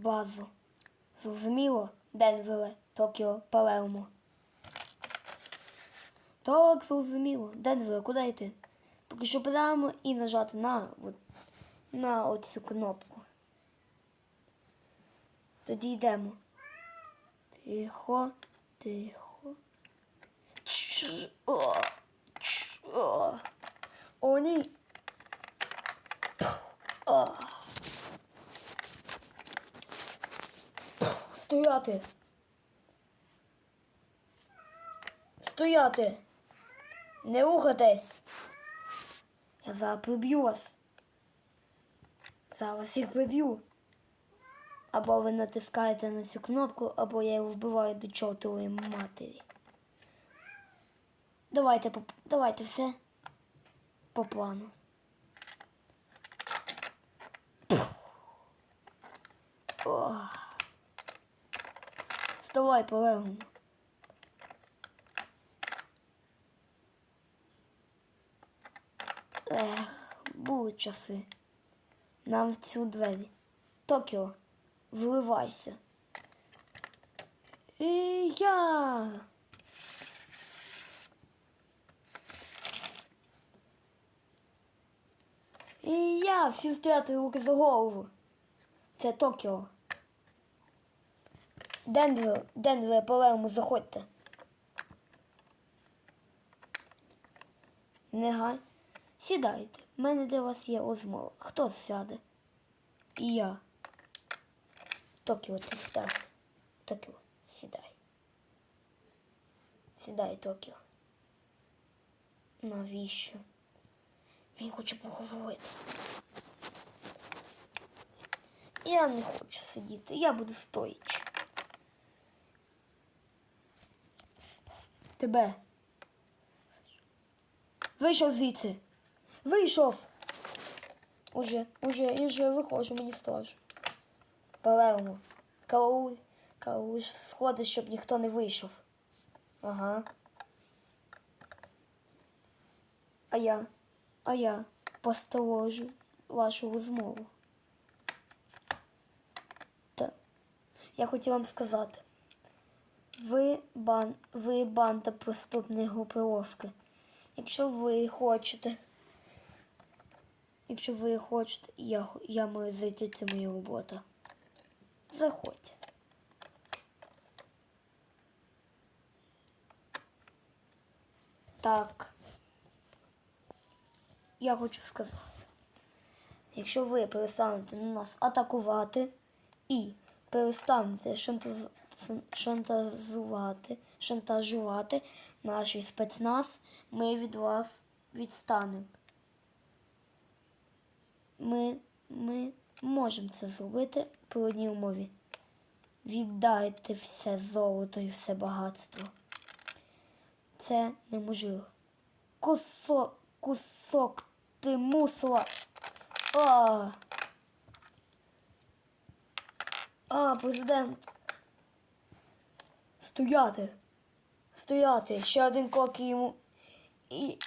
базу. Зрозуміло, Денвере, Токіо, Палермо. Так, зрозуміло. Денвере, куди йти? Поки що прямо і нажати на, на оцю кнопку. Тоді йдемо. Тихо, тихо. О. О, ні. О. Стояти. Стояти. Не рухатись. Я зараз приб'ю вас. Зараз їх приб'ю. Або ви натискаєте на цю кнопку, або я його вбиваю до чортової матері. Давайте, давайте все по плану. Вставай, полегому. Ех, були часи. Нам в цю двері. Токіо, вливайся. І я. І я всі стояти руки за голову. Це Токіо. Денвер, Денвер, Палермо, заходьте. Негай. Сідайте. У мене для вас є розмова. Хто сяде? І я. Токіо, ти сідай. Токіо, сідай. Сідай, Токіо. Навіщо? Він хоче поговорити. Я не хочу сидіти, я буду стоячи. Тебе. Вийшов звідси. Вийшов. Уже, уже, я вже виходжу, мені страшно. Палермо. Карауль. Карауль сходи, щоб ніхто не вийшов. Ага. А я, а я посторожу вашу розмову. Так. Я хотів вам сказати. Ви, бан, ви банда преступної групировки. Якщо ви хочете, якщо ви хочете, я, я маю зайти, це моя робота. Заходь. Так. Я хочу сказати. Якщо ви перестанете на нас атакувати і перестанете шантаз... шантазувати, шантажувати наш спецназ, ми від вас відстанемо. Ми, ми можемо це зробити по одній умові. Віддайте все золото і все багатство. Це неможливо. Кусок, кусок ти мусила. А, а президент. Стояти. Стояти. Ще один крок і йому. І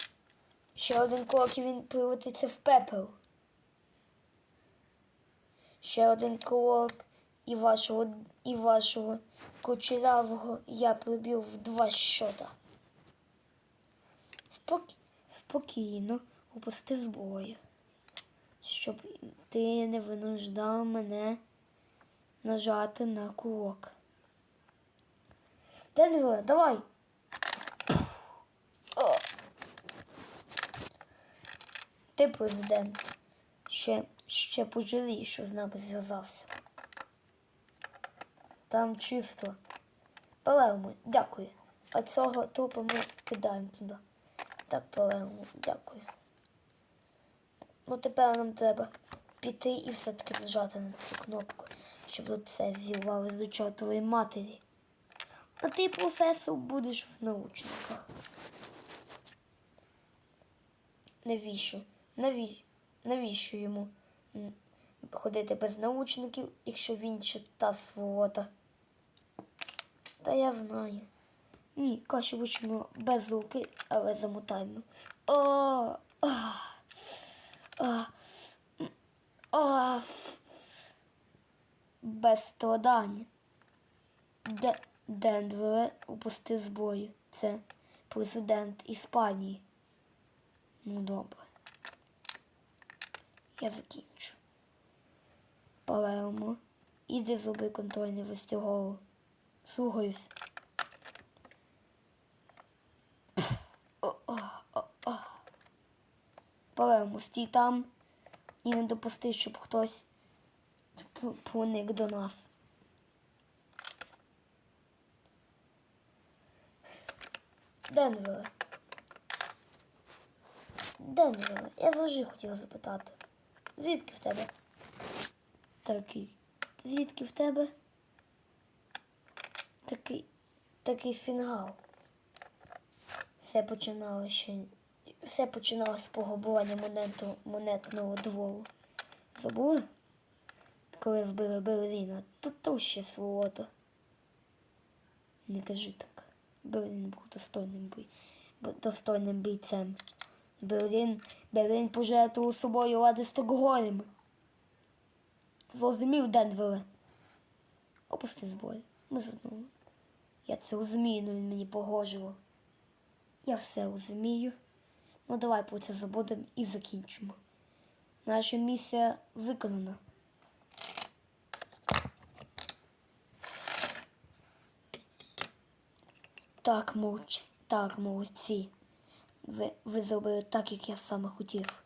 ще один крок і він превратиться в пепел. Ще один крок і вашого і вашого кучерявого я прибив в два щота. Спокій, спокійно опусти зброю, щоб ти не винуждав мене нажати на курок. Денвер, давай. Ти президент. Ще, ще пожалій, що з нами зв'язався. Там чисто. Палермо, дякую. А цього трупа ми кидаємо туди. Так, Палермо, дякую. Ну тепер нам треба піти і все-таки нажати на цю кнопку, щоб все зірвалося до чортової матері. А ти, професор, будеш в научниках. Навіщо? Навіщо? Навіщо йому ходити без научників, якщо він ще та сволота? Та я знаю. Ні, краще вичимо без руки, але замотаємо. О, м, а, ф. без страдань. Де Денвере упустив зброю. Це президент Іспанії. Ну добре. Я закінчу. Палермо. Іди зроби контрольний вестиголу. Слухаюсь. Палермо, стій там і не допусти, щоб хтось проник до нас. Денвере. Денвере, я завжди хотіла запитати. Звідки в тебе? Такий. Звідки в тебе? Такий. Такий фінгал. Все починалося ще. Все починалося з пограбування монету, монетного двору. Забули? Коли вбили Берліна, то то ще сволото. Не кажи так. Берлін був достойним бій, достойним бійцем. Берлін, Берлін пожертвував собою ради Стокгольм. Зрозумів, Денвере. Опусти зброю. Ми знову. Я це розумію, але він мені погрожував. Я все розумію. Ну давай про це забудемо і закінчимо. Наша місія виконана. Так, молодці, так, молодці. Ви, ви зробили так, як я саме хотів.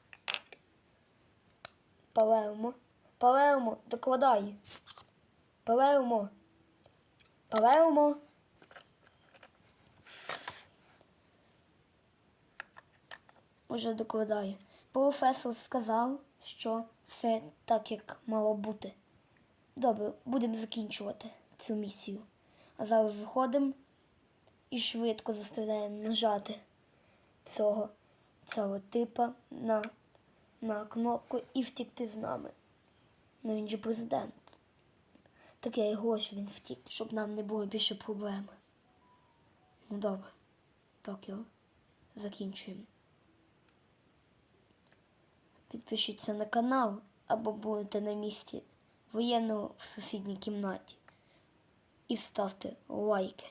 Палермо. Палермо, докладай. Палермо. Палермо. Уже докладаю. Професор сказав, що все так, як мало бути. Добре, будемо закінчувати цю місію. А зараз виходимо і швидко заставляємо нажати цього, цього типа на, на кнопку і втікти з нами. Ну він же президент. Так я його, що він втік, щоб нам не було більше проблем. Ну добре, так його закінчуємо. Підпишіться на канал або будете на місці воєнного в сусідній кімнаті. І ставте лайки.